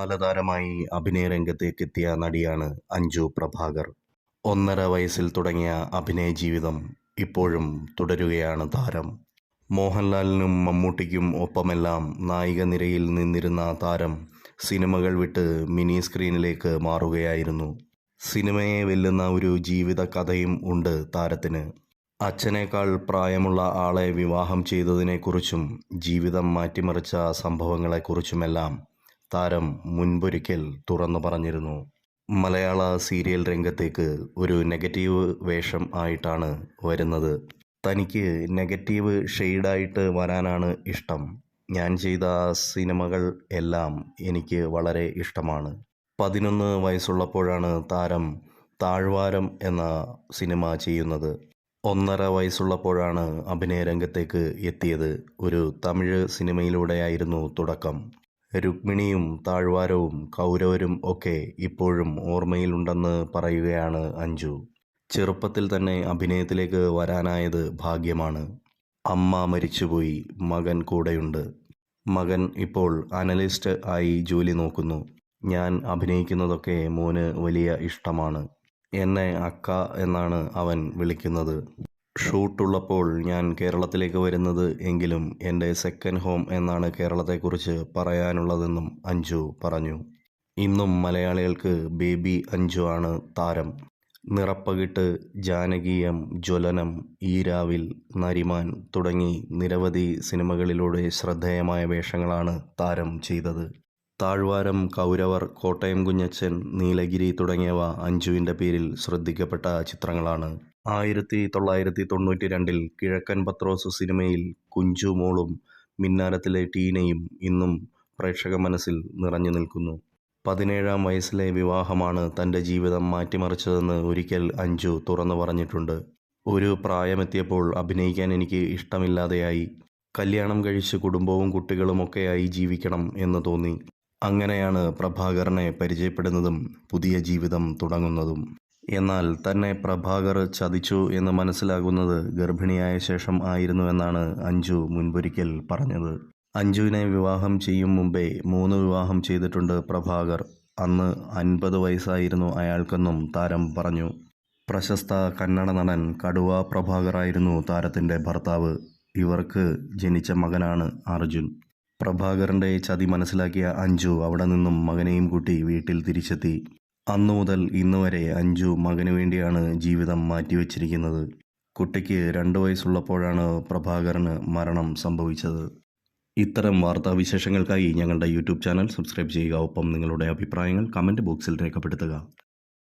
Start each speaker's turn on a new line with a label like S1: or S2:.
S1: ബാലതാരമായി അഭിനയ രംഗത്തേക്കെത്തിയ നടിയാണ് അഞ്ജു പ്രഭാകർ. ഒന്നര വയസ്സിൽ തുടങ്ങിയ അഭിനയ ജീവിതം ഇപ്പോഴും തുടരുകയാണ് താരം. മോഹൻലാലിനും മമ്മൂട്ടിക്കും ഒപ്പമെല്ലാം നായിക നിരയിൽ നിന്നിരുന്ന താരം സിനിമകൾ വിട്ട് മിനി സ്ക്രീനിലേക്ക് മാറുകയായിരുന്നു. സിനിമയെ വെല്ലുന്ന ഒരു ജീവിത കഥയും ഉണ്ട് താരത്തിന്. അച്ഛനേക്കാൾ പ്രായമുള്ള ആളെ വിവാഹം ചെയ്തതിനെക്കുറിച്ചും ജീവിതം മാറ്റിമറിച്ച സംഭവങ്ങളെക്കുറിച്ചുമെല്ലാം താരം മുൻപൊരിക്കൽ തുറന്നു പറഞ്ഞിരുന്നു. മലയാള സീരിയൽ രംഗത്തേക്ക് ഒരു നെഗറ്റീവ് വേഷം ആയിട്ടാണ് വരുന്നത്. തനിക്ക് നെഗറ്റീവ് ഷെയ്ഡായിട്ട് വരാനാണ് ഇഷ്ടം. ഞാൻ ചെയ്ത സിനിമകൾ എല്ലാം എനിക്ക് വളരെ ഇഷ്ടമാണ്. പതിനൊന്ന് വയസ്സുള്ളപ്പോഴാണ് താരം താഴ്വാരം എന്ന സിനിമ ചെയ്യുന്നത്. ഒന്നര വയസ്സുള്ളപ്പോഴാണ് അഭിനയ രംഗത്തേക്ക് എത്തിയത്. ഒരു തമിഴ് സിനിമയിലൂടെയായിരുന്നു തുടക്കം. രുക്മിണിയും താഴ്വാരവും കൗരവരും ഒക്കെ ഇപ്പോഴും ഓർമ്മയിലുണ്ടെന്ന് പറയുകയാണ് അഞ്ജു. ചെറുപ്പത്തിൽ തന്നെ അഭിനയത്തിലേക്ക് വരാനായത് ഭാഗ്യമാണ്. അമ്മ മരിച്ചുപോയി മകൻ കൂടെയുണ്ട്. മകൻ ഇപ്പോൾ അനലിസ്റ്റ് ആയി ജോലി നോക്കുന്നു. ഞാൻ അഭിനയിക്കുന്നതൊക്കെ മോന് വലിയ ഇഷ്ടമാണ്. എന്നെ അക്ക എന്നാണ് അവൻ വിളിക്കുന്നത്. ഷൂട്ടുള്ളപ്പോൾ ഞാൻ കേരളത്തിലേക്ക് വരുന്നത് എങ്കിലും എന്റെ സെക്കൻഡ് ഹോം എന്നാണ് കേരളത്തെക്കുറിച്ച് പറയാനുള്ളതെന്നും അഞ്ജു പറഞ്ഞു. ഇന്നും മലയാളികൾക്ക് ബേബി അഞ്ജു ആണ് താരം. നിറപ്പകിട്ട് ജാനകീയം ജ്വലനം ഈരാവിൽ നരിമാൻ തുടങ്ങി നിരവധി സിനിമകളിലൂടെ ശ്രദ്ധേയമായ വേഷങ്ങളാണ് താരം ചെയ്തത്. താഴ്വാരം കൗരവർ കോട്ടയം കുഞ്ഞച്ചൻ നീലഗിരി തുടങ്ങിയവ അഞ്ജുവിന്റെ പേരിൽ ശ്രദ്ധിക്കപ്പെട്ട ചിത്രങ്ങളാണ്. ആയിരത്തി തൊള്ളായിരത്തി തൊണ്ണൂറ്റി രണ്ടിൽ കിഴക്കൻ പത്രോസ് സിനിമയിൽ കുഞ്ചു മോളും മിന്നാരത്തിലെ ടീനയും ഇന്നും പ്രേക്ഷക മനസ്സിൽ നിറഞ്ഞു നിൽക്കുന്നു. പതിനേഴാം വയസ്സിലെ വിവാഹമാണ് തന്റെ ജീവിതം മാറ്റിമറിച്ചതെന്ന് ഒരിക്കൽ അഞ്ജു തുറന്നു പറഞ്ഞിട്ടുണ്ട്. ഒരു പ്രായമെത്തിയപ്പോൾ അഭിനയിക്കാൻ എനിക്ക് ഇഷ്ടമില്ലാതെയായി. കല്യാണം കഴിച്ച് കുടുംബവും കുട്ടികളുമൊക്കെയായി ജീവിക്കണം എന്ന് തോന്നി. അങ്ങനെയാണ് പ്രഭാകരനെ പരിചയപ്പെടുന്നതും പുതിയ ജീവിതം തുടങ്ങുന്നതും. എന്നാൽ തന്നെ പ്രഭാകർ ചതിച്ചു എന്ന് മനസ്സിലാകുന്നത് ഗർഭിണിയായ ശേഷം ആയിരുന്നു എന്നാണ് അഞ്ജു മുൻപൊരിക്കൽ പറഞ്ഞത്. അഞ്ജുവിനെ വിവാഹം ചെയ്യും മുമ്പേ മൂന്ന് വിവാഹം ചെയ്തിട്ടുണ്ട് പ്രഭാകർ. അന്ന് അൻപത് വയസ്സായിരുന്നു അയാൾക്കെന്നും താരം പറഞ്ഞു. പ്രശസ്ത കന്നഡ നടൻ കടുവ പ്രഭാകറായിരുന്നു താരത്തിന്റെ ഭർത്താവ്. ഇവർക്ക് ജനിച്ച മകനാണ് അർജുൻ. പ്രഭാകരന്റെ ചതി മനസ്സിലാക്കിയ അഞ്ജു അവിടെ നിന്നും മകനെയും കൂട്ടി വീട്ടിൽ തിരിച്ചെത്തി. അന്നു മുതൽ ഇന്ന് വരെ അഞ്ജു മകന് വേണ്ടിയാണ് ജീവിതം മാറ്റിവെച്ചിരിക്കുന്നത്. കുട്ടിക്ക് രണ്ട് വയസ്സുള്ളപ്പോഴാണ് പ്രഭാകരന് മരണം സംഭവിച്ചത്. ഇത്തരം വാർത്താ വിശേഷങ്ങൾക്കായി ഞങ്ങളുടെ യൂട്യൂബ് ചാനൽ സബ്സ്ക്രൈബ് ചെയ്യുക. ഒപ്പം നിങ്ങളുടെ അഭിപ്രായങ്ങൾ കമന്റ് ബോക്സിൽ രേഖപ്പെടുത്തുക.